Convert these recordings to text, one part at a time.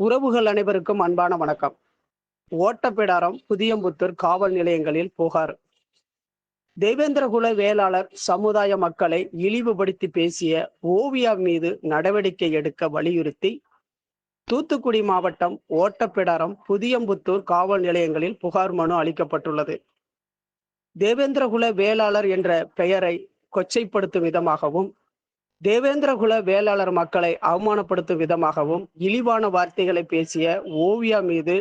உறவுகள் அனைவருக்கும் அன்பான வணக்கம். ஓட்டப்பிடாரம் புதியம்புத்தூர் காவல் நிலையங்களில் புகார். தேவேந்திரகுல வேளாளர் சமுதாய மக்களை இழிவுபடுத்தி பேசிய ஓவியா மீது நடவடிக்கை எடுக்க வலியுறுத்தி தூத்துக்குடி மாவட்டம் ஓட்டப்பிடாரம் புதியம்புத்தூர் காவல் நிலையங்களில் புகார் மனு அளிக்கப்பட்டுள்ளது. தேவேந்திரகுல வேளாளர் என்ற பெயரை கொச்சைப்படுத்தும் விதமாகவும் தேவேந்திரகுல வேளாளர் மக்களை அவமானப்படுத்தும் விதமாகவும் இழிவான வார்த்தைகளை பேசிய ஓவியா மீது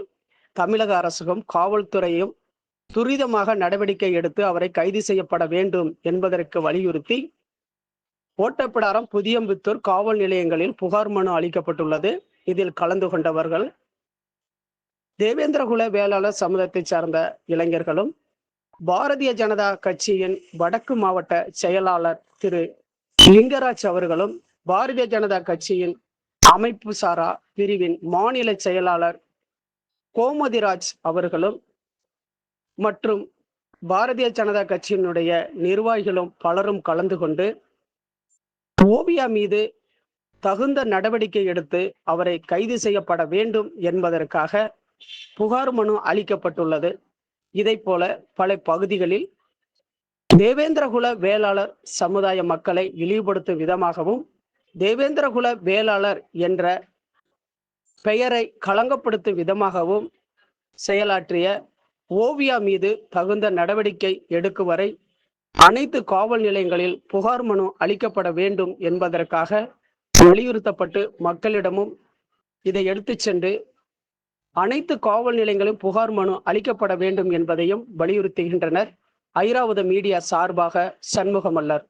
தமிழக அரசும் காவல்துறையும் துரிதமாக நடவடிக்கை எடுத்து அவரை கைது செய்யப்பட வேண்டும் என்பதற்கு வலியுறுத்தி ஓட்டப்பிடாரம் புதியம்புத்தூர் காவல் நிலையங்களில் புகார் மனு அளிக்கப்பட்டுள்ளது. இதில் கலந்து கொண்டவர்கள் தேவேந்திரகுல வேளாளர் சமுதாயத்தைச் சார்ந்த இளைஞர்களும் பாரதிய ஜனதா கட்சியின் வடக்கு மாவட்ட செயலாளர் திரு லிங்கராஜ் அவர்களும் பாரதிய ஜனதா கட்சியின் அமைப்பு சாரா பிரிவின் மாநில செயலாளர் கோமதிராஜ் அவர்களும் மற்றும் பாரதிய ஜனதா கட்சியினுடைய நிர்வாகிகளும் பலரும் கலந்து கொண்டு ஓவியா மீது தகுந்த நடவடிக்கை எடுத்து அவரை கைது செய்யப்பட வேண்டும் என்பதற்காக புகார் மனு அளிக்கப்பட்டுள்ளது. இதை போல பல பகுதிகளில் தேவேந்திரகுல வேளாளர் சமுதாய மக்களை இழிவுபடுத்தும் விதமாகவும் தேவேந்திரகுல வேளாளர் என்ற பெயரை களங்கப்படுத்தும் விதமாகவும் செயலாற்றிய ஓவியா மீது தகுந்த நடவடிக்கை எடுக்கும் வரை அனைத்து காவல் நிலையங்களில் புகார் மனு அளிக்கப்பட வேண்டும் என்பதற்காக வலியுறுத்தப்பட்டு மக்களிடமும் இதை எடுத்துச் சென்று அனைத்து காவல் நிலையங்களும் புகார் மனு அளிக்கப்பட வேண்டும் என்பதையும் வலியுறுத்துகின்றனர். ஐராவத மீடியா சார்பாக சண்முகமல்லர்